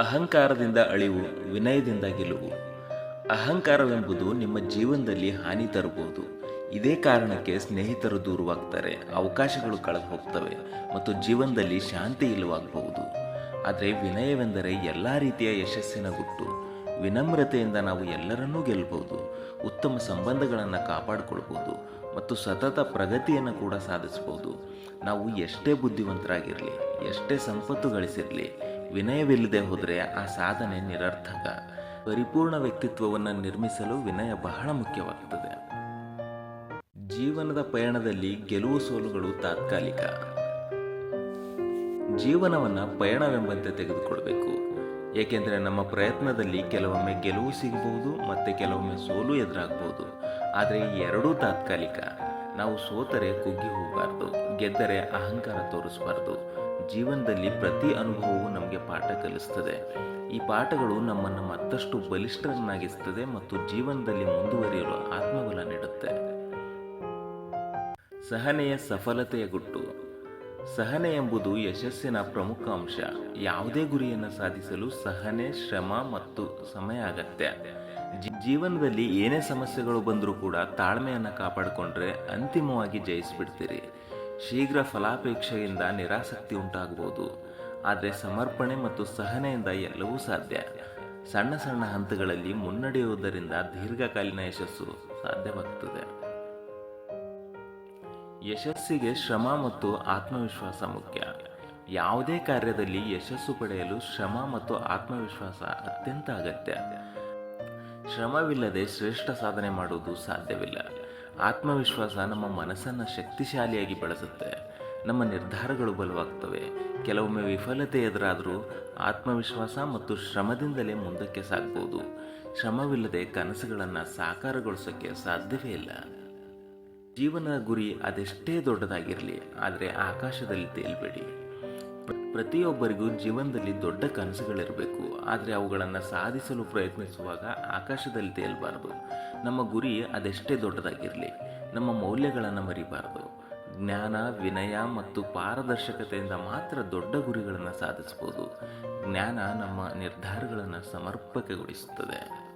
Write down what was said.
ಅಹಂಕಾರದಿಂದ ಅಳಿವು, ವಿನಯದಿಂದ ಗೆಲುವು. ಅಹಂಕಾರವೆಂಬುದು ನಿಮ್ಮ ಜೀವನದಲ್ಲಿ ಹಾನಿ ತರಬಹುದು ಇದೇ ಕಾರಣಕ್ಕೆ ಸ್ನೇಹಿತರು ದೂರವಾಗ್ತಾರೆ, ಅವಕಾಶಗಳು ಕಳೆದು ಹೋಗ್ತವೆ ಮತ್ತು ಜೀವನದಲ್ಲಿ ಶಾಂತಿ ಇಲ್ಲವಾಗಬಹುದು. ಆದರೆ ವಿನಯವೆಂದರೆ ಎಲ್ಲ ರೀತಿಯ ಯಶಸ್ಸಿನ ಗುಟ್ಟು. ವಿನಮ್ರತೆಯಿಂದ ನಾವು ಎಲ್ಲರನ್ನೂ ಗೆಲ್ಲಬಹುದು ಉತ್ತಮ ಸಂಬಂಧಗಳನ್ನು ಕಾಪಾಡಿಕೊಳ್ಬೋದು ಮತ್ತು ಸತತ ಪ್ರಗತಿಯನ್ನು ಕೂಡ ಸಾಧಿಸಬಹುದು. ನಾವು ಎಷ್ಟೇ ಬುದ್ಧಿವಂತರಾಗಿರಲಿ, ಎಷ್ಟೇ ಸಂಪತ್ತು ಗಳಿಸಿರಲಿ ವಿನಯವಿಲ್ಲದೆ ಹೋದರೆ ಆ ಸಾಧನೆ ನಿರರ್ಥಕ. ಪರಿಪೂರ್ಣ ವ್ಯಕ್ತಿತ್ವವನ್ನು ನಿರ್ಮಿಸಲು ವಿನಯ ಬಹಳ ಮುಖ್ಯವಾಗ್ತದೆ. ಜೀವನದ ಪಯಣದಲ್ಲಿ ಗೆಲುವು ಸೋಲುಗಳು ತಾತ್ಕಾಲಿಕ. ಜೀವನವನ್ನು ಪಯಣವೆಂಬಂತೆ ತೆಗೆದುಕೊಳ್ಬೇಕು. ಏಕೆಂದರೆ ನಮ್ಮ ಪ್ರಯತ್ನದಲ್ಲಿ ಕೆಲವೊಮ್ಮೆ ಗೆಲುವು ಸಿಗಬಹುದು, ಮತ್ತು ಕೆಲವೊಮ್ಮೆ ಸೋಲು ಎದುರಾಗಬಹುದು ಆದರೆ ಎರಡೂ ತಾತ್ಕಾಲಿಕ. ನಾವು ಸೋತರೆ ಕುಗ್ಗಿ ಹೋಗಬಾರ್ದು, ಗೆದ್ದರೆ ಅಹಂಕಾರ ತೋರಿಸಬಾರ್ದು. ಜೀವನದಲ್ಲಿ ಪ್ರತಿ ಅನುಭವವು ನಮಗೆ ಪಾಠ ಕಲಿಸ್ತದೆ. ಈ ಪಾಠಗಳು ನಮ್ಮನ್ನು ಮತ್ತಷ್ಟು ಬಲಿಷ್ಠರನ್ನಾಗಿಸ್ತದೆ ಮತ್ತು ಜೀವನದಲ್ಲಿ ಮುಂದುವರಿಯಲು ಆತ್ಮಬಲ ನೀಡುತ್ತೆ. ಸಹನೆಯ ಸಫಲತೆಯ ಗುಟ್ಟು. ಸಹನೆ ಎಂಬುದು ಯಶಸ್ಸಿನ ಪ್ರಮುಖ ಅಂಶ. ಯಾವುದೇ ಗುರಿಯನ್ನು ಸಾಧಿಸಲು ಸಹನೆ, ಶ್ರಮ ಮತ್ತು ಸಮಯ ಅಗತ್ಯ. ಜೀವನದಲ್ಲಿ ಏನೇ ಸಮಸ್ಯೆಗಳು ಬಂದರೂ ಕೂಡ ತಾಳ್ಮೆಯನ್ನು ಕಾಪಾಡಿಕೊಂಡ್ರೆ ಅಂತಿಮವಾಗಿ ಜಯಿಸಿಬಿಡ್ತೀರಿ. ಶೀಘ್ರ ಫಲಾಪೇಕ್ಷೆಯಿಂದ ನಿರಾಸಕ್ತಿ ಉಂಟಾಗಬಹುದು ಆದರೆ ಸಮರ್ಪಣೆ ಮತ್ತು ಸಹನೆಯಿಂದ ಎಲ್ಲವೂ ಸಾಧ್ಯ. ಸಣ್ಣ ಸಣ್ಣ ಹಂತಗಳಲ್ಲಿ ಮುನ್ನಡೆಯುವುದರಿಂದ ದೀರ್ಘಕಾಲೀನ ಯಶಸ್ಸು ಸಾಧ್ಯವಾಗ್ತದೆ. ಯಶಸ್ಸಿಗೆ ಶ್ರಮ ಮತ್ತು ಆತ್ಮವಿಶ್ವಾಸ ಮುಖ್ಯ. ಯಾವುದೇ ಕಾರ್ಯದಲ್ಲಿ ಯಶಸ್ಸು ಪಡೆಯಲು ಶ್ರಮ ಮತ್ತು ಆತ್ಮವಿಶ್ವಾಸ ಅತ್ಯಂತ ಅಗತ್ಯ. ಶ್ರಮವಿಲ್ಲದೆ ಶ್ರೇಷ್ಠ ಸಾಧನೆ ಮಾಡುವುದು ಸಾಧ್ಯವಿಲ್ಲ. ಆತ್ಮವಿಶ್ವಾಸ ನಮ್ಮ ಮನಸ್ಸನ್ನು ಶಕ್ತಿಶಾಲಿಯಾಗಿ ಬಳಸುತ್ತೆ. ನಮ್ಮ ನಿರ್ಧಾರಗಳು ಬಲವಾಗ್ತವೆ. ಕೆಲವೊಮ್ಮೆ ವಿಫಲತೆ ಎದುರಾದರೂ ಆತ್ಮವಿಶ್ವಾಸ ಮತ್ತು ಶ್ರಮದಿಂದಲೇ ಮುಂದಕ್ಕೆ ಸಾಗ್ಬೋದು. ಶ್ರಮವಿಲ್ಲದೆ ಕನಸುಗಳನ್ನು ಸಾಕಾರಗೊಳಿಸೋಕ್ಕೆ ಸಾಧ್ಯವೇ ಇಲ್ಲ. ಜೀವನದ ಗುರಿ ಅದೆಷ್ಟೇ ದೊಡ್ಡದಾಗಿರಲಿ, ಆದರೆ ಆಕಾಶದಲ್ಲಿ ತೇಲ್ಬೇಡಿ. ಪ್ರ- ಪ್ರತಿಯೊಬ್ಬರಿಗೂ ಜೀವನದಲ್ಲಿ ದೊಡ್ಡ ಕನಸುಗಳಿರಬೇಕು, ಆದರೆ ಅವುಗಳನ್ನು ಸಾಧಿಸಲು ಪ್ರಯತ್ನಿಸುವಾಗ ಆಕಾಶದಲ್ಲಿ ತೇಲ್ಬಾರ್ದು. ನಮ್ಮ ಗುರಿ ಅದೆಷ್ಟೇ ದೊಡ್ಡದಾಗಿರಲಿ, ನಮ್ಮ ಮೌಲ್ಯಗಳನ್ನು ಮರಿಬಾರ್ದು. ಜ್ಞಾನ, ವಿನಯ ಮತ್ತು ಪಾರದರ್ಶಕತೆಯಿಂದ ಮಾತ್ರ ದೊಡ್ಡ ಗುರಿಗಳನ್ನು ಸಾಧಿಸಬಹುದು. ಜ್ಞಾನ ನಮ್ಮ ನಿರ್ಧಾರಗಳನ್ನು ಸಮರ್ಪಕಗೊಳಿಸುತ್ತದೆ.